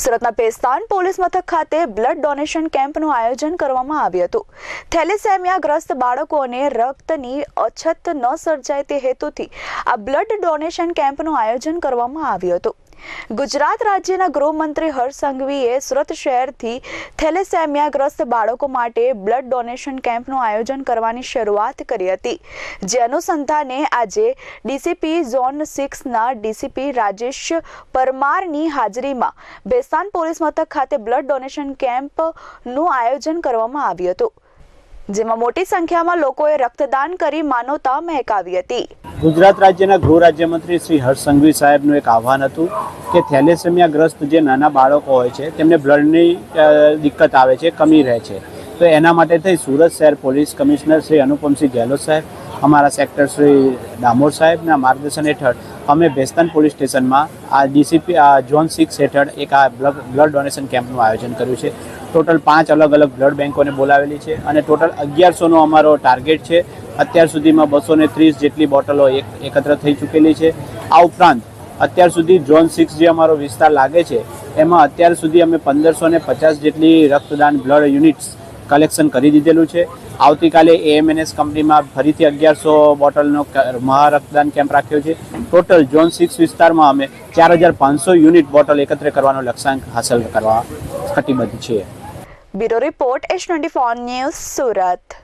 સુરતના પેસ્તાન પોલીસ મથક ખાતે બ્લડ ડોનેશન કેમ્પનું આયોજન કરવામાં આવ્યું હતું. થેલેસેમિયાગ્રસ્ત બાળકોને રક્તની અછત ન સર્જાય તે હેતુથી આ બ્લડ ડોનેશન કેમ્પનું આયોજન કરવામાં આવ્યું હતું. ગુજરાત રાજ્યના ગૃહમંત્રી હર્ષ સંઘવીએ સુરત શહેરથી થેલેસેમિયાગ્રસ્ત બાળકો માટે બ્લડ ડોનેશન કેમ્પનું આયોજન કરવાની શરૂઆત કરી હતી. જે અનુસંધાને આજે ડીસીપી ઝોન સિક્સના ડીસીપી રાજેશ પરમારની હાજરીમાં બેસાન પોલીસ મથક ખાતે બ્લડ ડોનેશન કેમ્પનું આયોજન કરવામાં આવ્યું હતું, જેમાં મોટી સંખ્યામાં લોકોએ રક્તદાન કરી માનવતા મહેકાવી હતી. ગુજરાત રાજ્યના ગૃહ રાજ્યમંત્રી શ્રી હર્ષ સંઘવી સાહેબનું એક આહવાન હતું કે થેલેસેમિયાગ્રસ્ત જે નાના બાળકો હોય છે, તેમને બ્લડની દિક્કત આવે છે, કમી રહે છે. તો એના માટે થઈ સુરત શહેર પોલીસ કમિશનર શ્રી અનુપમસિંહ ગેહલોત સાહેબ, અમારા સેક્ટર શ્રી ડામોર સાહેબના માર્ગદર્શન હેઠળ અમે ભેસ્તાન પોલીસ સ્ટેશનમાં આ ડીસીપી, આ ઝોન સિક્સ હેઠળ એક આ બ્લડ ડોનેશન કેમ્પનું આયોજન કર્યું છે. ટોટલ પાંચ અલગ અલગ બ્લડ બેંકોને બોલાવેલી છે અને ટોટલ અગિયારસોનો અમારો ટાર્ગેટ છે અત્યાર સુધીમાં બસો ત્રીસ જેટલી બોટલો એક એકત્ર થઈ ચૂકેલી છે. આ ઉપરાંત અત્યાર સુધી ઝોન સિક્સ જે અમારો વિસ્તાર લાગે છે, એમાં અત્યાર સુધી અમે પંદરસો પચાસ જેટલી રક્તદાન બ્લડ યુનિટ્સ કલેક્શન કરી દીધેલું છે. આવતીકાલે એએમએનએસ કંપનીમાં ફરીથી અગિયારસો બોટલનો મહારક્તદાન કેમ્પ રાખ્યો છે. ટોટલ ઝોન સિક્સ વિસ્તારમાં અમે ચાર હજાર પાંચસો યુનિટ બોટલ એકત્ર કરવાનો લક્ષ્યાંક હાંસલ કરવા કટિબદ્ધ છીએ. Bureau report H twenty four news Surat.